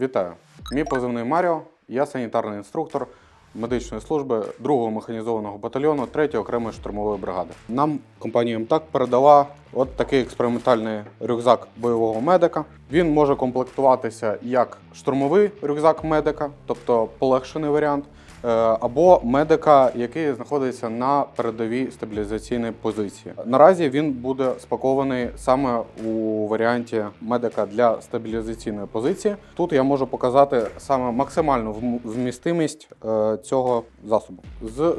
Вітаю! Мій позивний Маріо. Я санітарний інструктор медичної служби 2-го механізованого батальйону 3-ї окремої штурмової бригади. Нам компанія МТАК передала от такий експериментальний рюкзак бойового медика. Він може комплектуватися як штурмовий рюкзак медика, тобто полегшений варіант, або медика, який знаходиться на передовій стабілізаційній позиції. Наразі він буде спакований саме у варіанті медика для стабілізаційної позиції. Тут я можу показати саме максимальну вмістимість е, цього засобу.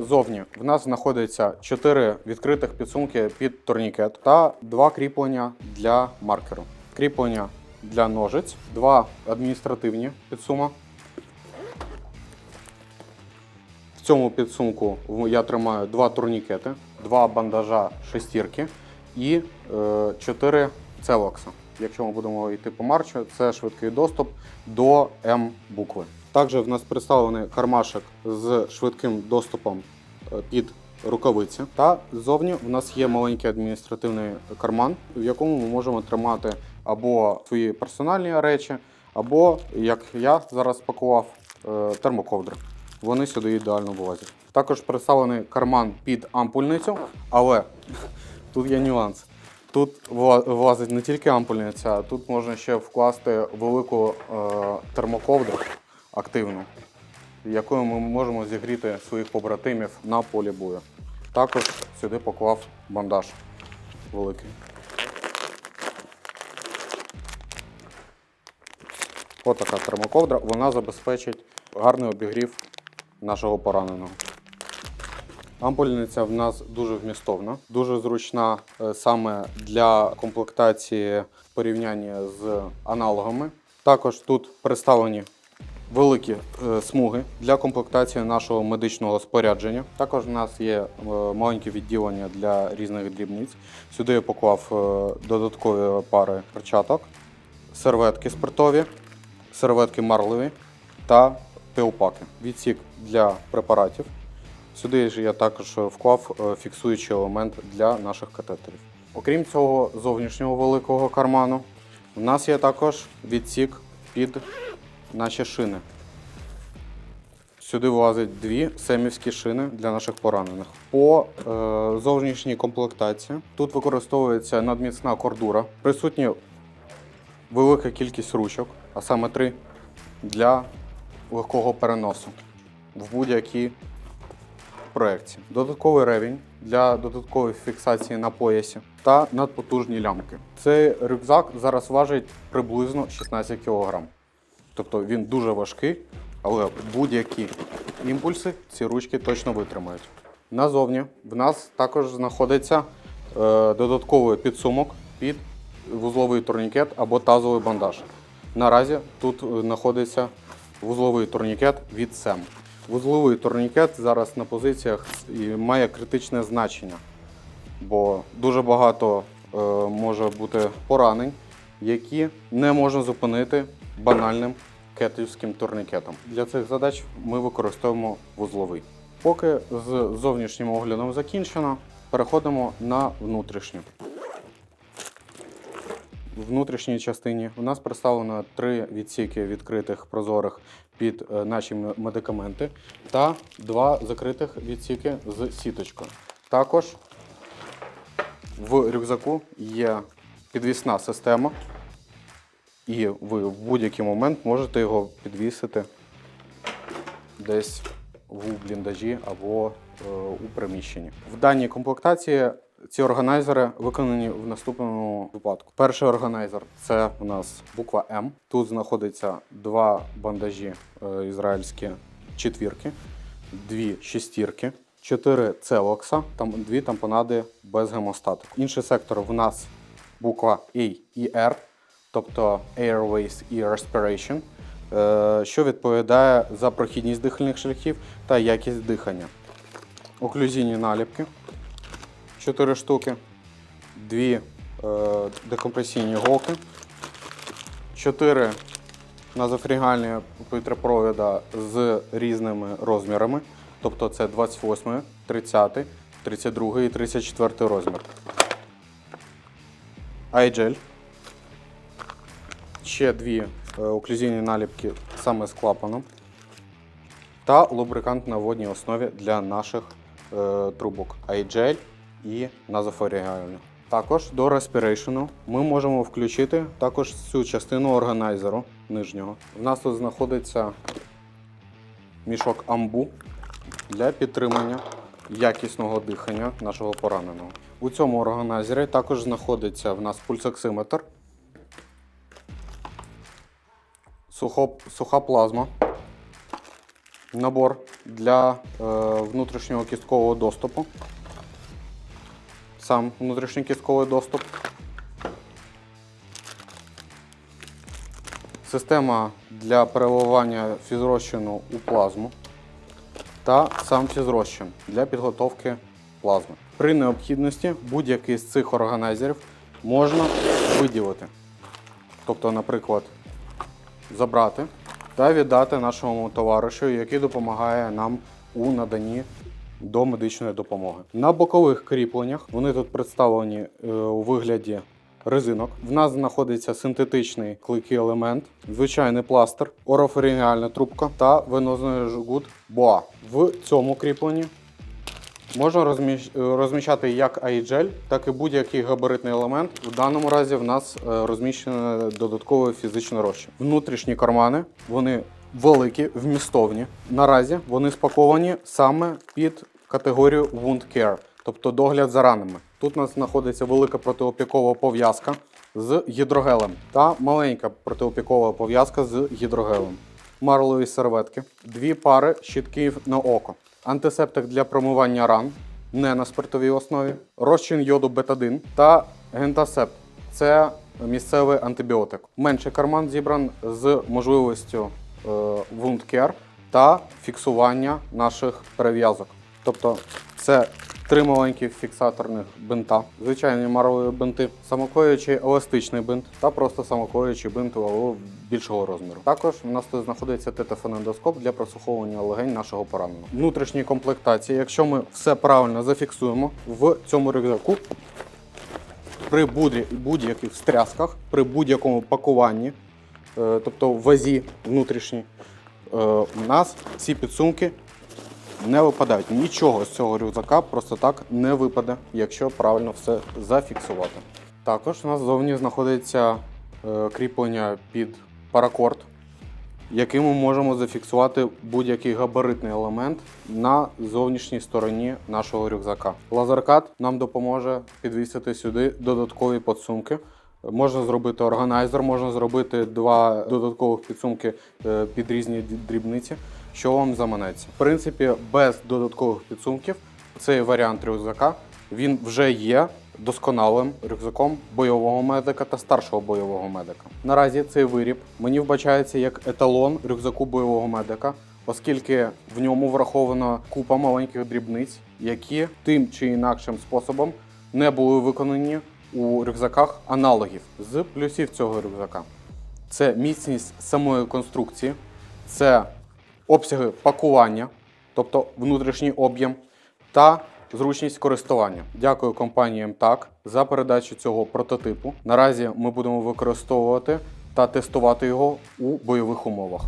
Ззовні в нас знаходиться 4 відкритих підсумки під турнікет та два кріплення для маркеру. Кріплення для ножиць, два адміністративні підсума. Цьому підсумку я тримаю два турнікети, два бандажа шестірки і е, чотири целокса. Якщо ми будемо йти по марчу, це швидкий доступ до М букви. Також в нас представлений кармашок з швидким доступом е, під рукавиці. Та ззовні в нас є маленький адміністративний карман, в якому ми можемо тримати або свої персональні речі, або, як я зараз спакував, е, термоковдри. Вони сюди ідеально влазять. Також представлений карман під ампульницю, але тут є нюанс. Тут влазить не тільки ампульниця, тут можна ще вкласти велику е, термоковдру активну, якою ми можемо зігріти своїх побратимів на полі бою. Також сюди поклав бандаж великий. Отака термоковдра, вона забезпечить гарний обігрів нашого пораненого. Ампульниця в нас дуже вмістовна, дуже зручна е, саме для комплектації в порівнянні з аналогами. Також тут представлені великі е, смуги для комплектації нашого медичного спорядження. Також в нас є е, маленьке відділення для різних дрібниць. Сюди я поклав додаткові пари перчаток, серветки спиртові, серветки марливі та пилпаки. Відсік для препаратів. Сюди ж я також вклав е, фіксуючий елемент для наших катетерів. Окрім цього зовнішнього великого карману, у нас є також відсік під наші шини. Сюди влазить дві семівські шини для наших поранених. По е, зовнішній комплектації тут використовується надміцна кордура. Присутні велика кількість ручок, а саме три, для легкого переносу в будь-якій проекції. Додатковий ревінь для додаткової фіксації на поясі та надпотужні лямки. Цей рюкзак зараз важить приблизно 16 кг. Тобто він дуже важкий, але будь-які імпульси ці ручки точно витримають. Назовні в нас також знаходиться е, додатковий підсумок під вузловий турнікет або тазовий бандаж. Наразі тут е, знаходиться вузловий турнікет від СЕМ. Вузловий турнікет зараз на позиціях має критичне значення, бо дуже багато е, може бути поранень, які не можна зупинити банальним кетівським турнікетом. Для цих задач ми використовуємо вузловий. Поки з зовнішнім оглядом закінчено, переходимо на внутрішню. В внутрішній частині у нас представлено три відсіки відкритих прозорих під е, наші медикаменти та два закритих відсіки з сіточкою. Також в рюкзаку є підвісна система, і ви в будь-який момент можете його підвісити десь в бліндажі або е, у приміщенні. В даній комплектації ці органайзери виконані в наступному випадку. Перший органайзер це у нас буква М. Тут знаходиться два бандажі е, ізраїльські четвірки, дві шестірки, чотири целокса, там дві тампонади без гемостатику. Інший сектор в нас буква A і R, тобто Airways і Respiration, е, що відповідає за прохідність дихальних шляхів та якість дихання. Оклюзійні наліпки 4 штуки, дві е, декомпресійні голки, 4 назофрігальні повітряпровода з різними розмірами. Тобто це 28, 30, 32 і 34 розмір. Айджель. Ще дві е, оклюзійні наліпки саме з клапаном та лубрикант на водній основі для наших е, трубок iGel і назофоріальну. Також до респірейшену ми можемо включити також цю частину органайзеру нижнього. У нас тут знаходиться мішок амбу для підтримання якісного дихання нашого пораненого. У цьому органайзері також знаходиться в нас пульсоксиметр, сухо, суха плазма, набор для е, внутрішнього кісткового доступу, сам внутрішній кістковий доступ, система для переливання фізрозчину у плазму та сам фізрозчин для підготовки плазми. При необхідності будь-який з цих органайзерів можна виділити. Тобто, наприклад, забрати та віддати нашому товаришу, який допомагає нам у наданні до медичної допомоги. На бокових кріпленнях вони тут представлені е, у вигляді резинок. В нас знаходиться синтетичний клейкий елемент, звичайний пластир, ороферінгіальна трубка та венозний жгут боа. В цьому кріпленні Можна е, розміщати як iGel, так і будь-який габаритний елемент. В даному разі в нас е, розміщено додатковий фізичний розчин. Внутрішні кармани вони великі, вмістовні. Наразі вони спаковані саме під категорію Wound Care, тобто догляд за ранами. Тут у нас знаходиться велика протиопікова пов'язка з гідрогелем та маленька протиопікова пов'язка з гідрогелем марлові серветки, дві пари щитків на око, антисептик для промивання ран, не на спиртовій основі, розчин йоду бетадин та гентасепт. Це місцевий антибіотик. Менший карман зібран з можливістю е, wound care та фіксування наших перев'язок. Тобто це три маленькі фіксаторних бинта, звичайні марлові бинти, самоклеючий еластичний бинт та просто самоклеючий бинт або більшого розміру. Також у нас тут знаходиться тетафонендоскоп для прослуховування легень нашого пораненого. Внутрішні комплектації, якщо ми все правильно зафіксуємо в цьому рюкзаку, при будь- будь-яких встрясках, при будь-якому пакуванні, е, тобто в вазі внутрішній, е, у нас ці підсумки не випадають. Нічого з цього рюкзака просто так не випаде, якщо правильно все зафіксувати. Також у нас ззовні знаходиться е, кріплення під паракорд, яким ми можемо зафіксувати будь-який габаритний елемент на зовнішній стороні нашого рюкзака. Лазеркат нам допоможе підвісити сюди додаткові підсумки. Можна зробити органайзер, можна зробити два додаткових підсумки е, під різні дрібниці, що вам заманеться. В принципі, без додаткових підсумків цей варіант рюкзака він вже є досконалим рюкзаком бойового медика та старшого бойового медика. Наразі цей виріб мені вбачається як еталон рюкзаку бойового медика, оскільки в ньому врахована купа маленьких дрібниць, які тим чи інакшим способом не були виконані у рюкзаках аналогів з плюсів цього рюкзака. Це міцність самої конструкції, це обсяги пакування, тобто внутрішній об'єм, та зручність користування. Дякую компанії МТАК за передачу цього прототипу. Наразі ми будемо використовувати та тестувати його у бойових умовах.